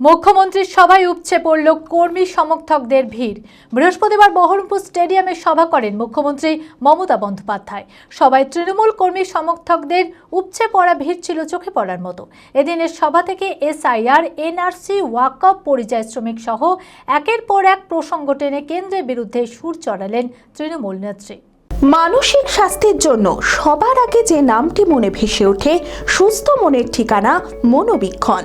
মুখ্যমন্ত্রীর সভায় উপচে পড়ল কর্মী সমর্থকদের ভিড়। বৃহস্পতিবার বহরমপুর স্টেডিয়ামে সভা করেন মুখ্যমন্ত্রী মমতা বন্দ্যোপাধ্যায়। সভায় তৃণমূল কর্মী সমর্থকদের উপচে পড়া ভিড় ছিল চোখে পড়ার মতো। এদিনের সভা থেকে এসআইআর, এনআরসি, ওয়াকআপ, পরিযায়ী শ্রমিক সহ একের পর এক প্রসঙ্গ টেনে কেন্দ্রের বিরুদ্ধে সুর চড়ালেন তৃণমূল নেত্রী। মানসিক স্বাস্থ্যের জন্য সবার আগে যে নামটি মনে ভেসে ওঠে, সুস্থ মনের ঠিকানা মনোবীক্ষণ।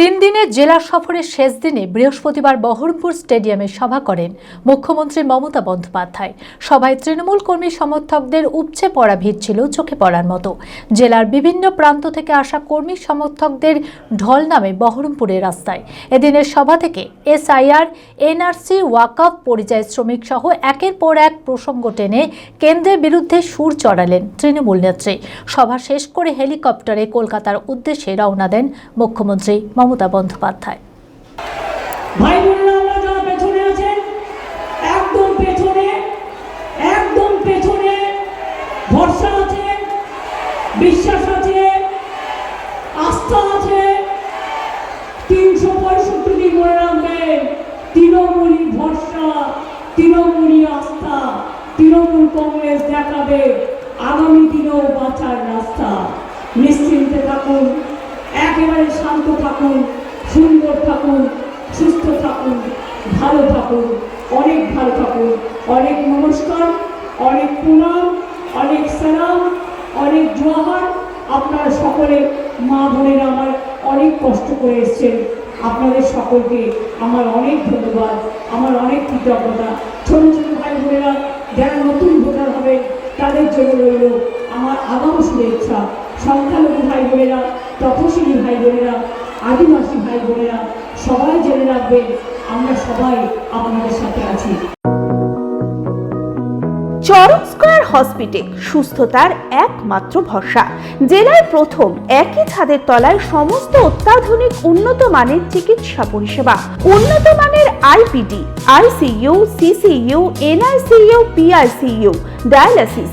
তিন দিনের জেলা সফরের শেষ দিনে বৃহস্পতিবার বহরমপুর স্টেডিয়ামে সভা করেন মুখ্যমন্ত্রী মমতা বন্দ্যোপাধ্যায়। সভায় তৃণমূল কর্মী সমর্থকদের উপচে পড়া ভিড় ছিল চোখে পড়ার মতো। জেলার বিভিন্ন প্রান্ত থেকে আসা কর্মী সমর্থকদের ঢল নামে বহরমপুরের রাস্তায়। এদিনের সভা থেকে এসআইআর, এনআরসি, ওয়াকআপ, পরিযায়ী শ্রমিক সহ একের পর এক প্রসঙ্গ টেনে কেন্দ্রের বিরুদ্ধে সুর চড়ালেন তৃণমূল নেত্রী। সভা শেষ করে হেলিকপ্টারে কলকাতার উদ্দেশ্যে রওনা দেন মুখ্যমন্ত্রী মমতা বন্দ্যোপাধ্যায়। ভাই বোনেরা যারা পেছনে আছেন, একদম পেছনে একদম পেছনে ভরসা আছে, বিশ্বাস আছে, আস্থা আছে। তিনশো পঁয়ষট্টি দিন মনে রাখবেন তৃণমূলী ভরসা তৃণমূলী আস্থা, তৃণমূল কংগ্রেস দেখাবে। আগামী দিনেও বাঁচার রাস্তা। শান্ত থাকুন, সুন্দর থাকুন, সুস্থ থাকুন, ভালো থাকুন, অনেক ভালো থাকুন। অনেক নমস্কার, অনেক প্রণাম, অনেক সালাম, অনেক জোয়ার আপনারা সকলে, মা বোনেরা আমার অনেক কষ্ট করে এসছেন। আপনাদের সকলকে আমার অনেক ধন্যবাদ, আমার অনেক কৃতজ্ঞতা। ছোট ছোট ভাই বোনেরা, যারা নতুন ভোটার হবে তাদের জন্য রইল আমার আগাম শুভেচ্ছা। সংখ্যালঘু ভাই বোনেরা তপশিলি ভাই বোনেরা, আদিবাসী ভাই বোনেরা, সবাই জেনে রাখবেন, আমরা সবাই আপনাদের সাথে আছি। চরক স্কয়ার হসপিটাল সুস্থতার একমাত্র ভরসা। জেলায় প্রথম একই ছাদের তলায় সমস্ত অত্যাধুনিক উন্নত মানের চিকিৎসা পরিষেবা। উন্নত মানের IPD, ICU, CCU, NICU, PICU, dialysis